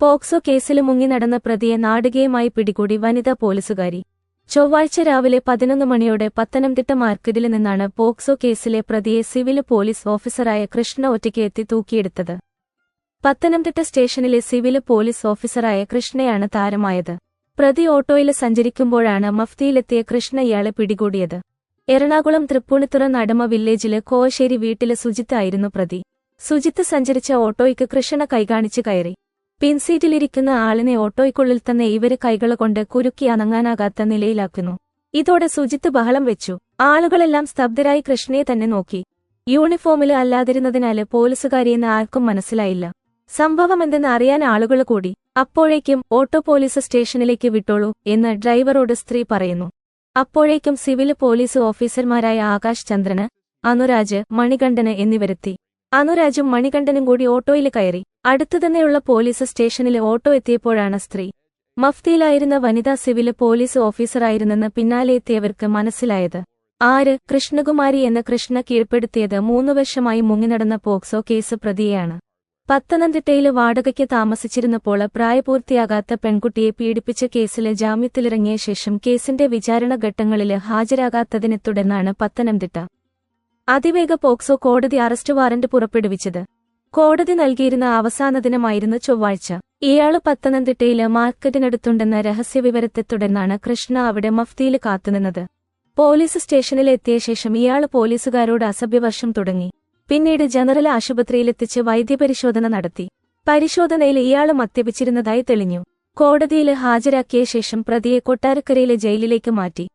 POCSO കേസിൽ മുങ്ങി നടന്ന പ്രതിയെ നാടുകയുമായി പിടികൂടി വനിതാ പോലീസുകാരി. ചൊവ്വാഴ്ച രാവിലെ പതിനൊന്ന് മണിയോടെ പത്തനംതിട്ട മാർക്കറ്റിൽ നിന്നാണ് പോക്സോ കേസിലെ പ്രതിയെ സിവിൽ പോലീസ് ഓഫീസറായ കൃഷ്ണ ഒറ്റയ്ക്ക് എത്തി തൂക്കിയെടുത്തത്. പത്തനംതിട്ട സ്റ്റേഷനിലെ സിവിൽ പോലീസ് ഓഫീസറായ കൃഷ്ണയാണ് താരമായത്. പ്രതി ഓട്ടോയിൽ സഞ്ചരിക്കുമ്പോഴാണ് മഫ്തിയിലെത്തിയ കൃഷ്ണ ഇയാളെ പിടികൂടിയത്. എറണാകുളം തൃപ്പൂണിത്തുറ നടമ വില്ലേജിൽ കോവശ്ശേരി വീട്ടിലെ സുജിത്തായിരുന്നു പ്രതി. സുജിത്ത് സഞ്ചരിച്ച ഓട്ടോയ്ക്ക് കൃഷ്ണ കൈകാണിച്ച് കയറി. പിൻസീറ്റിലിരിക്കുന്ന ആളിനെ ഓട്ടോയ്ക്കുള്ളിൽ തന്നെ ഇവർ കൈകളുകൊണ്ട് കുരുക്കി അനങ്ങാനാകാത്ത നിലയിലാക്കുന്നു. ഇതോടെ സുജിത്ത് ബഹളം വെച്ചു. ആളുകളെല്ലാം സ്തബ്ധരായി കൃഷ്ണയെ തന്നെ നോക്കി. യൂണിഫോമിൽ അല്ലാതിരുന്നതിനാല് പോലീസുകാരിയെന്ന് ആർക്കും മനസ്സിലായില്ല. സംഭവമെന്തെന്ന് അറിയാൻ ആളുകൾ കൂടി. അപ്പോഴേക്കും ഓട്ടോ പോലീസ് സ്റ്റേഷനിലേക്ക് വിട്ടോളൂ എന്ന് ഡ്രൈവറോട് സ്ത്രീ പറയുന്നു. അപ്പോഴേക്കും സിവിൽ പോലീസ് ഓഫീസർമാരായ ആകാശ് ചന്ദ്രന് അനുരാജ് മണികണ്ഠന് എന്നിവരെത്തി. അനുരാജും മണികണ്ഠനും കൂടി ഓട്ടോയിൽ കയറി. അടുത്തുതന്നെയുള്ള പോലീസ് സ്റ്റേഷനിൽ ഓട്ടോ എത്തിയപ്പോഴാണ് സ്ത്രീ. മഫ്തിയിലായിരുന്ന വനിതാ സിവിൽ പോലീസ് ഓഫീസറായിരുന്നെന്ന് പിന്നാലെ എത്തിയവർക്ക് മനസ്സിലായത്. ആര്? കൃഷ്ണകുമാരി എന്ന കൃഷ്ണ കീഴ്പ്പെടുത്തിയത് മൂന്നു വർഷമായി മുങ്ങിനടന്ന പോക്സോ കേസ് പ്രതിയെയാണ്. പത്തനംതിട്ടയിൽ വാടകയ്ക്ക് താമസിച്ചിരുന്നപ്പോൾ പ്രായപൂർത്തിയാകാത്ത പെൺകുട്ടിയെ പീഡിപ്പിച്ച കേസിലെ ജാമ്യത്തിലിറങ്ങിയ ശേഷം കേസിന്റെ വിചാരണ ഘട്ടങ്ങളിൽ ഹാജരാകാത്തതിനെ തുടർന്നാണ് പത്തനംതിട്ട. അതിവേഗ പോക്സോ കോടതി അറസ്റ്റ് വാറന്റ് പുറപ്പെടുവിച്ചത്. കോടതി നൽകിയിരുന്ന അവസാന ദിനമായിരുന്നു ചൊവ്വാഴ്ച. ഇയാൾ പത്തനംതിട്ടയിൽ മാർക്കറ്റിനടുത്തുണ്ടെന്ന രഹസ്യവിവരത്തെ തുടർന്നാണ് കൃഷ്ണ അവിടെ മഫ്തിയിൽ കാത്തുനിന്നത്. പോലീസ് സ്റ്റേഷനിലെത്തിയ ശേഷം ഇയാൾ പോലീസുകാരോട് അസഭ്യവർഷം തുടങ്ങി. പിന്നീട് ജനറൽ ആശുപത്രിയിലെത്തിച്ച് വൈദ്യപരിശോധന നടത്തി. പരിശോധനയിൽ ഇയാൾ മദ്യപിച്ചിരുന്നതായി തെളിഞ്ഞു. കോടതിയിൽ ഹാജരാക്കിയ ശേഷം പ്രതിയെ കൊട്ടാരക്കരയിലെ ജയിലിലേക്ക് മാറ്റി.